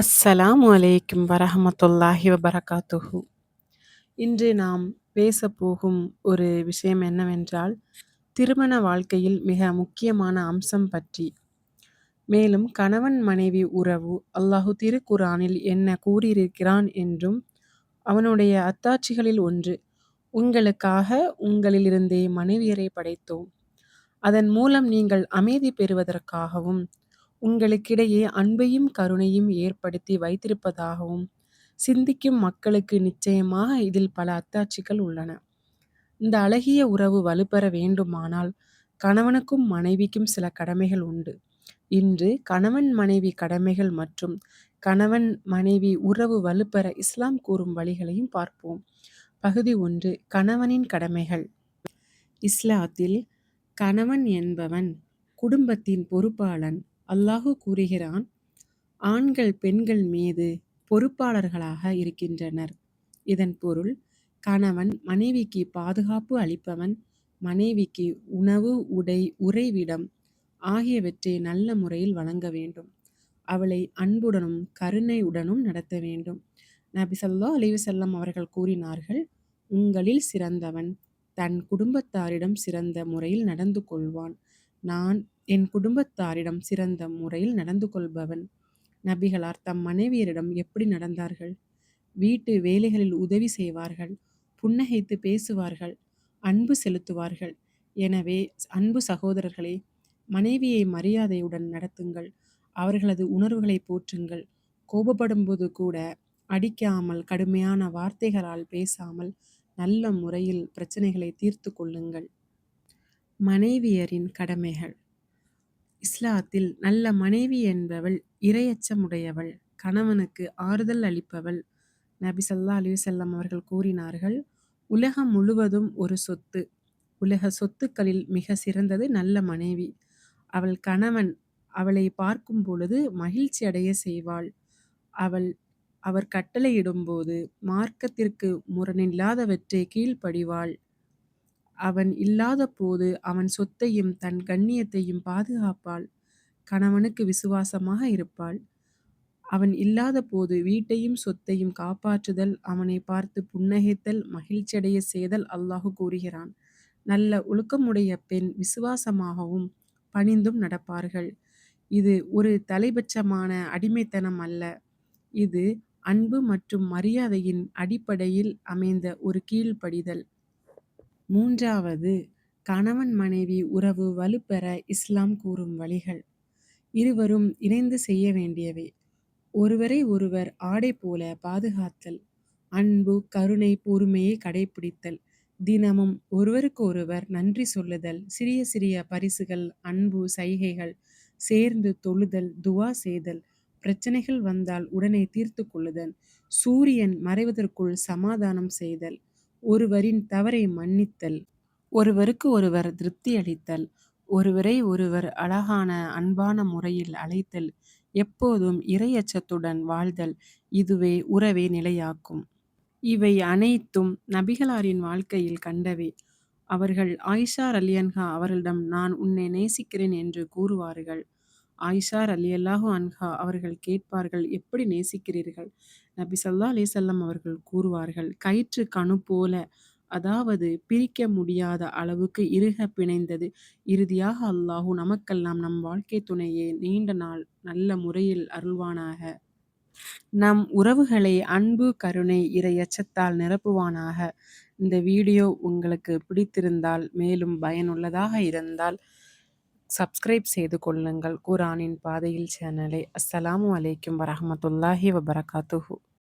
அஸ்ஸலாமு வலைக்கும் வரஹமத்துல்லாஹி வபரகாத்துஹு. இன்று நாம் பேசப்போகும் ஒரு விஷயம் என்னவென்றால் திருமண வாழ்க்கையில் மிக முக்கியமான அம்சம் பற்றி. மேலும் கணவன் மனைவி உறவு அல்லாஹு திருக்குரானில் என்ன கூறியிருக்கிறான் என்றும் அவனுடைய அத்தாட்சிகளில் ஒன்று உங்களுக்காக உங்களிலிருந்தே மனைவியரை படைத்தோம். அதன் மூலம் நீங்கள் அமைதி பெறுவதற்காகவும் உங்களுக்கிடையே அன்பையும் கருணையும் ஏற்படுத்தி வைத்திருப்பதாகவும் சிந்திக்கும் மக்களுக்கு நிச்சயமாக இதில் பல அத்தாட்சிகள் உள்ளன. இந்த அழகிய உறவு வலுப்பெற வேண்டுமானால் கணவனுக்கும் மனைவிக்கும் சில கடமைகள் உண்டு. இன்று கணவன் மனைவி கடமைகள் மற்றும் கணவன் மனைவி உறவு வலுப்பெற இஸ்லாம் கூறும் வழிகளையும் பார்ப்போம். பகுதி ஒன்று கணவனின் கடமைகள் இஸ்லாத்தில் கணவன் என்பவன் குடும்பத்தின் பொறுப்பாளன். அல்லாஹு கூறுகிறான் ஆண்கள் பெண்கள் மீது பொறுப்பாளர்களாக இருக்கின்றனர். இதன் பொருள் கணவன் மனைவிக்கு பாதுகாப்பு அளிப்பவன் மனைவிக்கு உணவு உடை உறைவிடம் ஆகியவற்றை நல்ல முறையில் வழங்க வேண்டும். அவளை அன்புடனும் கருணையுடனும் நடத்த வேண்டும். நபி சல்லா அலிவசல்லம் அவர்கள் கூறினார்கள் உங்களில் சிறந்தவன் தன் குடும்பத்தாரிடம் சிறந்த முறையில் நடந்து கொள்வான். நான் என் குடும்பத்தாரிடம் சிறந்த முறையில் நடந்து கொள்பவன். நபிகளார் தம் மனைவியரிடம் எப்படி நடந்தார்கள்? வீட்டு வேலைகளில் உதவி செய்வார்கள். புன்னகைத்து பேசுவார்கள். அன்பு செலுத்துவார்கள். எனவே அன்பு சகோதரர்களே மனைவியை மரியாதையுடன் நடத்துங்கள். அவர்களது உணர்வுகளை போற்றுங்கள். கோபப்படும்போது கூட அடிக்காமல் கடுமையான வார்த்தைகளால் பேசாமல் நல்ல முறையில் பிரச்சனைகளை தீர்த்து கொள்ளுங்கள். மனைவியரின் கடமைகள் இஸ்லாத்தில் நல்ல மனைவி என்பவள் இரையச்சமுடையவள் கணவனுக்கு ஆறுதல் அளிப்பவள். நபி ஸல்லல்லாஹு அலைஹி அவர்கள் கூறினார்கள் உலகம் முழுவதும் ஒரு சொத்து. உலக சொத்துக்களில் மிக சிறந்தது நல்ல மனைவி. அவள் கணவன் அவளை பார்க்கும் பொழுது மகிழ்ச்சி அடைய செய்வாள். அவள் அவர் கட்டளையிடும்போது மார்க்கத்திற்கு முரணில்லாதவற்றை கீழ்ப்படிவாள். அவன் இல்லாதபோது அவன் சொத்தையும் தன் கண்ணியத்தையும் பாதுகாப்பாள். கணவனுக்கு விசுவாசமாக இருப்பாள். அவன் இல்லாதபோது வீட்டையும் சொத்தையும் காப்பாற்றுதல் அவனை பார்த்து புன்னகைத்தல் மகிழ்ச்சியடைய செய்தல் அல்லாஹ் கூறுகிறான். நல்ல ஒழுக்கமுடைய பெண் விசுவாசமாகவும் பணிந்தும் நடப்பார்கள். இது ஒரு தலைபட்சமான அடிமைத்தனம் அல்ல. இது அன்பு மற்றும் மரியாதையின் அடிப்படையில் அமைந்த ஒரு கீழ்ப்படிதல். மூன்றாவது கணவன் மனைவி உறவு வலுப்பெற இஸ்லாம் கூறும் வழிகள். இருவரும் இணைந்து செய்ய வேண்டியவை. ஒருவரை ஒருவர் ஆடை போல பாதுகாத்தல். அன்பு கருணை பொறுமையை கடைபிடித்தல் தினமும் ஒருவருக்கொருவர் நன்றி சொல்லுதல். சிறிய சிறிய பரிசுகள் அன்பு சைகைகள். சேர்ந்து தொழுதல் துவா செய்தல். பிரச்சனைகள் வந்தால் உடனே தீர்த்து கொள்ளுதல். சூரியன் மறைவதற்குள் சமாதானம் செய்தல். ஒருவரின் தவறை மன்னித்தல். ஒருவருக்கு ஒருவர் திருப்தி அளித்தல். ஒருவரை ஒருவர் அழகான அன்பான முறையில் அழைத்தல். எப்போதும் இறையச்சத்துடன் வாழ்தல். இதுவே உறவை நிலையாக்கும். இவை அனைத்தும் நபிகளாரின் வாழ்க்கையில் கண்டவை. அவர்கள் ஆயிஷா ரலியன்ஹா அவர்களிடம் நான் உன்னை நேசிக்கிறேன் என்று கூறுவார்கள். ஆயிஷா ரலியல்லாஹு அன்ஹா அவர்கள் கேட்பார்கள் எப்படி நேசிக்கிறீர்கள்? நபி சல்லா அலைஹி அவர்கள் கூறுவார்கள் கயிற்று கணு போல அதாவது பிரிக்க முடியாத அளவுக்கு இறுக பிணைந்தது. இறுதியாக அல்லாஹு நமக்கெல்லாம் நம் வாழ்க்கை துணையை நீண்ட நாள் நல்ல முறையில் அருள்வானாக. நம் உறவுகளை அன்பு கருணை இறையச்சத்தால் நிரப்புவானாக. இந்த வீடியோ உங்களுக்கு பிடித்திருந்தால் மேலும் பயனுள்ளதாக இருந்தால் சப்ஸ்கிரைப் செய்து கொள்ளுங்கள் குரானின் பாதையில் சேனலை. அஸ்ஸலாமு அலைக்கும் வரஹ்மத்துல்லாஹி வபரகாத்துஹூ